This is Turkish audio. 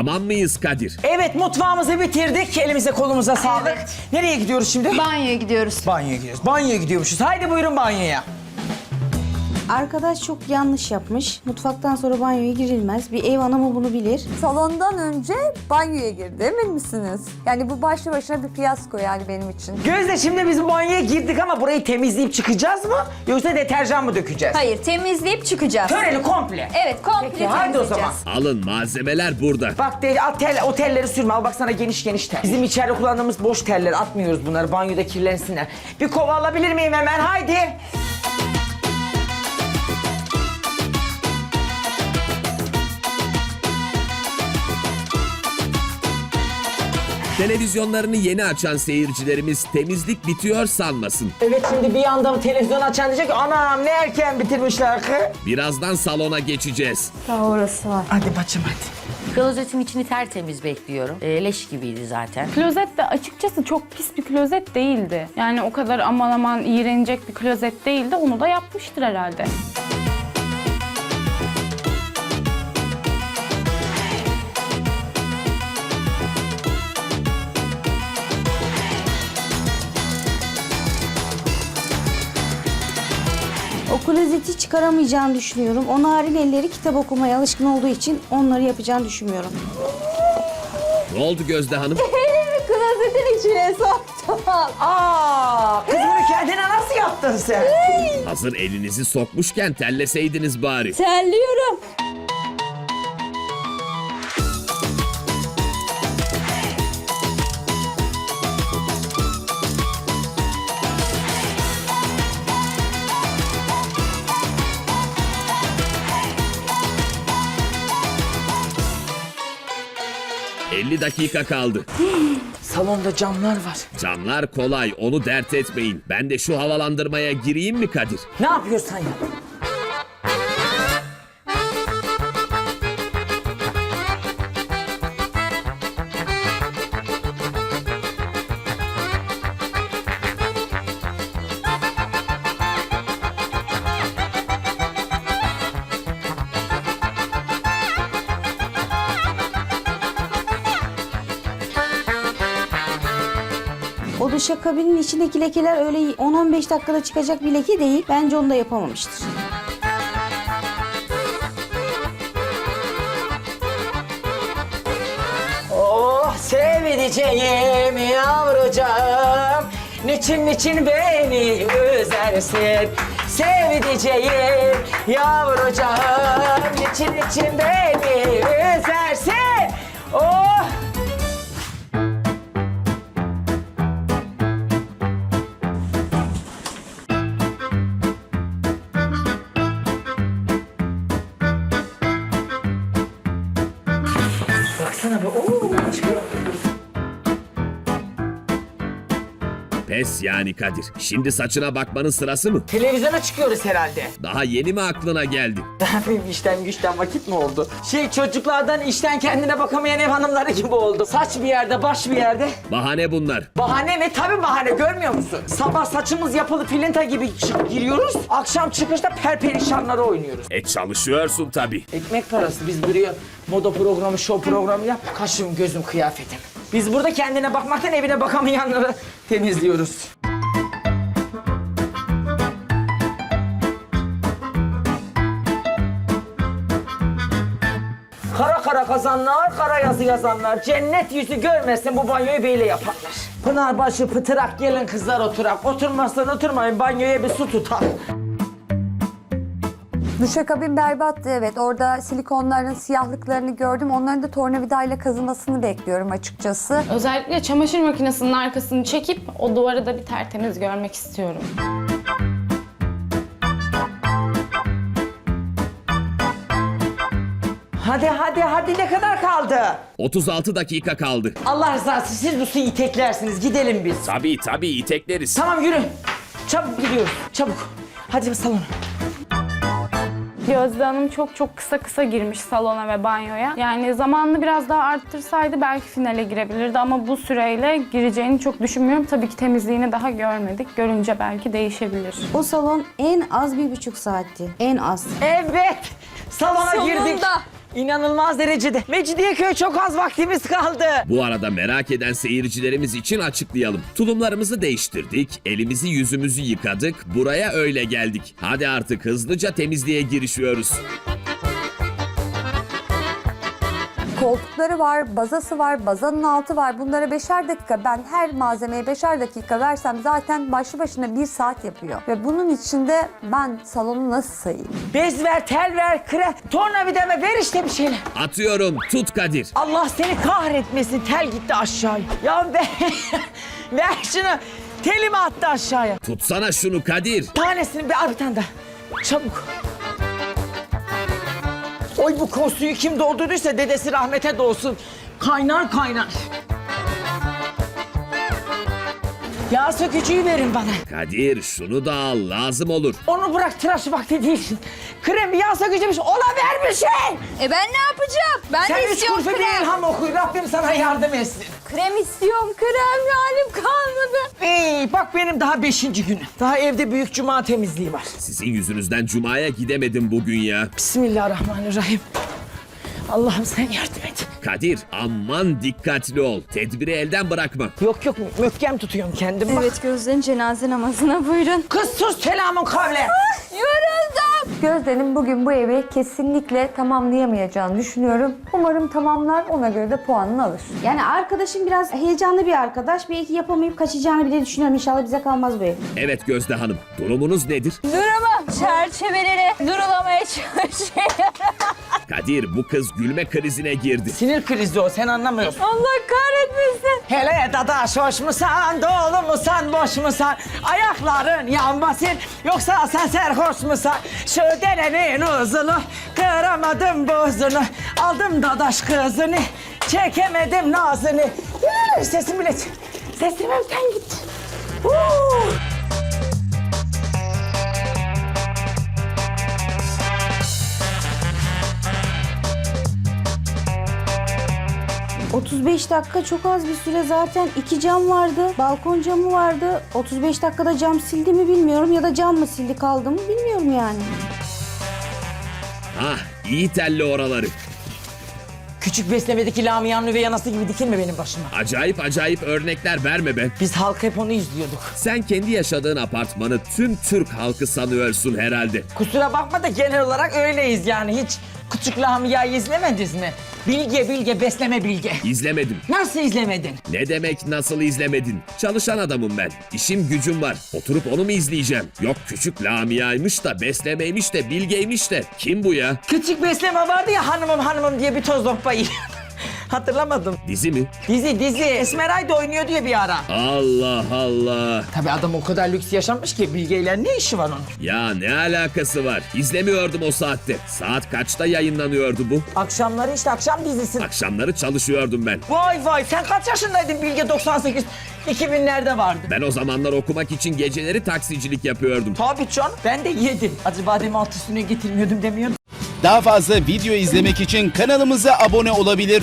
Tamam mıyız Kadir? Evet mutfağımızı bitirdik. Elimize kolumuza sağlık. Evet. Nereye gidiyoruz şimdi? Banyoya gidiyoruz. Banyoya gidiyoruz. Banyoya gidiyormuşuz. Haydi buyurun banyoya. Arkadaş çok yanlış yapmış. Mutfaktan sonra banyoya girilmez. Bir ev hanımı bunu bilir. Salondan önce banyoya girdi emin misiniz? Yani bu başlı başına bir fiyasko yani benim için. Gözde şimdi biz banyoya girdik ama burayı temizleyip çıkacağız mı? Yoksa deterjan mı dökeceğiz? Hayır temizleyip çıkacağız. Töreni komple. Evet komple Peki haydi o zaman. Alın malzemeler burada. Bak de, at tel, o telleri sürme. Al bak sana geniş geniş tel. Bizim içeride kullandığımız boş teller. Atmıyoruz bunları. Banyoda kirlensinler. Bir kova alabilir miyim hemen? Haydi. Televizyonlarını yeni açan seyircilerimiz temizlik bitiyor sanmasın. Evet şimdi bir yandan televizyon açan diyecek ki anam ne erken bitirmişler ki. Birazdan salona geçeceğiz. Daha orası var. Hadi bacım hadi. Klozetin içini tertemiz bekliyorum. E, leş gibiydi zaten. Klozet de açıkçası çok pis bir klozet değildi. Yani o kadar aman aman iğrenecek bir klozet değildi. Onu da yapmıştır herhalde. O klozeti çıkaramayacağını düşünüyorum. O narin elleri kitap okumaya alışkın olduğu için onları yapacağını düşünmüyorum. Ne oldu Gözde Hanım? Klozetin içine soktum. Aa, kız bunu kendine nasıl yaptın sen? Hazır elinizi sokmuşken telleseydiniz bari. Terliyorum. ...50 dakika kaldı. Salonda camlar var. Camlar kolay onu dert etmeyin. Ben de şu havalandırmaya gireyim mi Kadir? Ne yapıyorsan yap. O duşakabinin içindeki lekeler öyle 10-15 dakikada çıkacak bir leke değil. Bence onu da yapamamıştır. Oh sevdiceğim yavrucağım Niçin niçin beni üzersin Sevdiceğim yavrucağım Niçin niçin beni Baksana be. Oo, çıkıyor. Pes yani Kadir. Şimdi saçına bakmanın sırası mı? Televizyona çıkıyoruz herhalde. Daha yeni mi aklına geldi? İşten güçten vakit mi oldu? Şey çocuklardan işten kendine bakamayan ev hanımları gibi oldu. Saç bir yerde, baş bir yerde. Bahane bunlar. Bahane mi? Tabii bahane görmüyor musun? Sabah saçımız yapılı filinta gibi çık giriyoruz. Akşam çıkışta perperişanları oynuyoruz. E çalışıyorsun tabii. Ekmek parası. Biz buraya moda programı, show programı yap. Kaşım, gözüm, kıyafetim. Biz burada kendine bakmaktan evine bakamayanları temizliyoruz. Kara kara kazanlar, kara yazı yazanlar. Cennet yüzü görmesin bu banyoyu böyle yaparlar. Pınarbaşı pıtırak gelin kızlar oturak. Oturmazsan oturmayın banyoya bir su tutar. Duşakabin berbattı evet. Orada silikonların siyahlıklarını gördüm. Onların da tornavidayla kazımasını bekliyorum açıkçası. Özellikle çamaşır makinesinin arkasını çekip o duvarı da bir tertemiz görmek istiyorum. Hadi hadi hadi ne kadar kaldı? 36 dakika kaldı. Allah rızası siz bu suyu iteklersiniz. Gidelim biz. Tabii tabii itekleriz. Tamam yürü. Çabuk gidiyoruz. Çabuk. Hadi salona. Gözde Hanım çok çok kısa kısa girmiş salona ve banyoya. Yani zamanını biraz daha arttırsaydı belki finale girebilirdi ama bu süreyle gireceğini çok düşünmüyorum. Tabii ki temizliğini daha görmedik. Görünce belki değişebilir. O salon en az bir buçuk saatti. En az. Evet. Salona Sonunda. İnanılmaz derecede. Mecidiyeköy çok az vaktimiz kaldı. Bu arada merak eden seyircilerimiz için açıklayalım. Tulumlarımızı değiştirdik, elimizi yüzümüzü yıkadık, buraya öyle geldik. Hadi artık hızlıca temizliğe girişiyoruz. Koltukları var, bazası var, bazanın altı var. Bunlara beşer dakika ben her malzemeye beşer dakika versem zaten başlı başına bir saat yapıyor. Ve bunun içinde ben salonu nasıl sayayım? Bez ver, tel ver, kre, tornavideme ver işte bir şeyler. Atıyorum, tut Kadir. Allah seni kahretmesin. Tel gitti aşağıya. Ya ver, ver şunu. Telimi attı aşağıya. Tutsana şunu Kadir. Tanesini bir al bir tane daha. Çabuk. Oy bu kosuyu kim doldurduysa dedesi rahmete doğsun. Kaynar kaynar. Yağ sökücüyü verin bana. Kadir şunu da al, lazım olur. Onu bırak tıraşı vakti değilsin. Krem yağ sökücüymüş. Ona ver bir şey. E ben ne yapacağım? Ben Sen de üç istiyorum kurşun bir krem. ilham oku. Rabbim sana yardım etsin. Krem istiyorum. Krem halim kalmadı. Ey, bak benim daha beşinci günüm. Daha evde büyük cuma temizliği var. Sizin yüzünüzden Cuma'ya gidemedim bugün ya. Bismillahirrahmanirrahim. Allah'ım sen yardım et. Kadir aman dikkatli ol. Tedbiri elden bırakma. Yok yok möhkem tutuyorum kendim. Bak. Evet Gözde'nin cenaze namazına buyurun. Kız sus selamun kavle. Yoruldum. Gözde'nin bugün bu evi kesinlikle tamamlayamayacağını düşünüyorum. Umarım tamamlar ona göre de puanını alır. Yani arkadaşım biraz heyecanlı bir arkadaş. Belki yapamayıp kaçacağını bile düşünüyorum. İnşallah bize kalmaz bu ev. Evet Gözde Hanım, durumunuz nedir? Durumu çerçeveleri durulamaya çalışıyorum. Kadir bu kız gülme krizine girdi. Sinir krizi o sen anlamıyorsun. Allah kahretmesin. Hele dadaş hoş musan, dolu musan, boş musan? Ayakların yanmasın yoksa sen serhoş musan? Şu derenin uzunu kıramadım buzunu. Aldım dadaş kızını çekemedim nazını. Yürü, Sesim bile sesim evden gitti. Huu! 35 dakika çok az bir süre zaten. iki cam vardı. Balkon camı vardı. 35 dakikada cam sildi mi bilmiyorum ya da cam mı sildi kaldı mı bilmiyorum yani. Ah iyi telli oraları. Küçük beslemedeki Lamia'nın üvey anası gibi dikilme benim başıma. Acayip acayip örnekler verme be. Biz halk hep onu izliyorduk. Sen kendi yaşadığın apartmanı tüm Türk halkı sanıyorsun herhalde. Kusura bakma da genel olarak öyleyiz yani. Hiç küçük Lamia'yı izlemediniz mi? Bilge bilge besleme bilge. İzlemedim. Nasıl izlemedin? Ne demek nasıl izlemedin? Çalışan adamım ben. İşim gücüm var. Oturup onu mu izleyeceğim? Yok küçük Lamia'ymış da beslemeymiş de bilgeymiş de. Kim bu ya? Küçük besleme vardı ya hanımım hanımım diye bir toz lokma yiyor. Hatırlamadım. Dizi mi? Dizi dizi. Esmeray da oynuyor diye bir ara. Allah Allah. Tabii adam o kadar lüks yaşamış ki Bilge'yle ne işi var onun? Ya ne alakası var? İzlemiyordum o saatte. Saat kaçta yayınlanıyordu bu? Akşamları işte akşam dizisi. Akşamları çalışıyordum ben. Vay vay sen kaç yaşındaydın Bilge 98? 2000'lerde vardı. Ben o zamanlar okumak için geceleri taksicilik yapıyordum. Tabii canım ben de yedim. Acı bademi alt üstüne getirmiyordum demiyordum. Daha fazla video izlemek için kanalımıza abone olabilir.